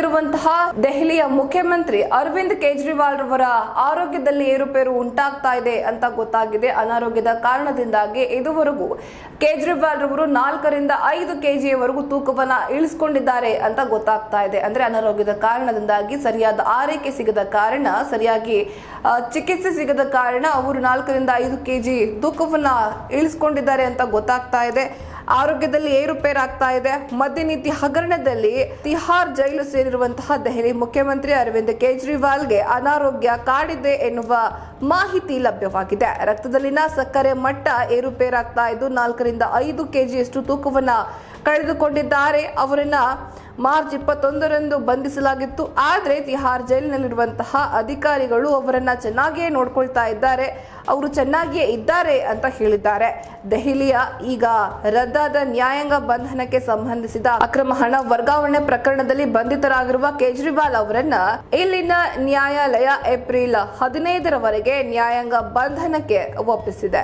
ರಾಜ್ಯದಲ್ಲಿರುವಂತಹ ದೆಹಲಿಯ ಮುಖ್ಯಮಂತ್ರಿ ಅರವಿಂದ್ ಕೇಜ್ರಿವಾಲ್ ರವರ ಆರೋಗ್ಯದಲ್ಲಿ ಏರುಪೇರು ಉಂಟಾಗ್ತಾ ಇದೆ ಅಂತ ಗೊತ್ತಾಗಿದೆ. ಅನಾರೋಗ್ಯದ ಕಾರಣದಿಂದಾಗಿ ಇದುವರೆಗೂ ಕೇಜ್ರಿವಾಲ್ ರವರು ನಾಲ್ಕರಿಂದ ಐದು ಕೆಜಿಯವರೆಗೂ ತೂಕವನ್ನ ಇಳಿಸ್ಕೊಂಡಿದ್ದಾರೆ ಅಂತ ಗೊತ್ತಾಗ್ತಾ ಇದೆ. ಅಂದ್ರೆ ಅನಾರೋಗ್ಯದ ಕಾರಣದಿಂದಾಗಿ ಸರಿಯಾದ ಆರೈಕೆ ಸಿಗದ ಕಾರಣ, ಸರಿಯಾಗಿ ಚಿಕಿತ್ಸೆ ಸಿಗದ ಕಾರಣ ಅವರು ನಾಲ್ಕರಿಂದ ಐದು ಕೆಜಿ ತೂಕವನ್ನ ಇಳಿಸ್ಕೊಂಡಿದ್ದಾರೆ ಅಂತ ಗೊತ್ತಾಗ್ತಾ ಇದೆ. ಆರೋಗ್ಯದಲ್ಲಿ ಏರುಪೇರಾಗ್ತಾ ಇದೆ. ಮದ್ಯ ನೀತಿ ಹಗರಣದಲ್ಲಿ ತಿಹಾರ್ ಜೈಲು ಸೇರಿರುವಂತಹ ದೆಹಲಿ ಮುಖ್ಯಮಂತ್ರಿ ಅರವಿಂದ್ ಕೇಜ್ರಿವಾಲ್ಗೆ ಅನಾರೋಗ್ಯ ಕಾಡಿದೆ ಎನ್ನುವ ಮಾಹಿತಿ ಲಭ್ಯವಾಗಿದೆ. ರಕ್ತದಲ್ಲಿನ ಸಕ್ಕರೆ ಮಟ್ಟ ಏರುಪೇರಾಗ್ತಾ ಇದ್ದು ನಾಲ್ಕರಿಂದ ಐದು ಕೆಜಿಯಷ್ಟು ತೂಕವನ್ನ ಕಳೆದುಕೊಂಡಿದ್ದಾರೆ. ಅವರನ್ನ ಮಾರ್ಚ್ ಇಪ್ಪತ್ತೊಂದರಂದು ಬಂಧಿಸಲಾಗಿತ್ತು. ಆದರೆ ತಿಹಾರ್ ಜೈಲಿನಲ್ಲಿರುವಂತಹ ಅಧಿಕಾರಿಗಳು ಅವರನ್ನು ಚೆನ್ನಾಗಿಯೇ ನೋಡ್ಕೊಳ್ತಾ ಇದ್ದಾರೆ. ಅವರು ಚೆನ್ನಾಗಿಯೇ ಇದ್ದಾರೆ ಅಂತ ಹೇಳಿದ್ದಾರೆ. ದೆಹಲಿಯ ಈಗ ರದ್ದಾದ ನ್ಯಾಯಾಂಗ ಬಂಧನಕ್ಕೆ ಸಂಬಂಧಿಸಿದ ಅಕ್ರಮ ಹಣ ವರ್ಗಾವಣೆ ಪ್ರಕರಣದಲ್ಲಿ ಬಂಧಿತರಾಗಿರುವ ಕೇಜ್ರಿವಾಲ್ ಅವರನ್ನ ಇಲ್ಲಿನ ನ್ಯಾಯಾಲಯ ಏಪ್ರಿಲ್ ಹದಿನೈದರವರೆಗೆ ನ್ಯಾಯಾಂಗ ಬಂಧನಕ್ಕೆ ಒಪ್ಪಿಸಿದೆ.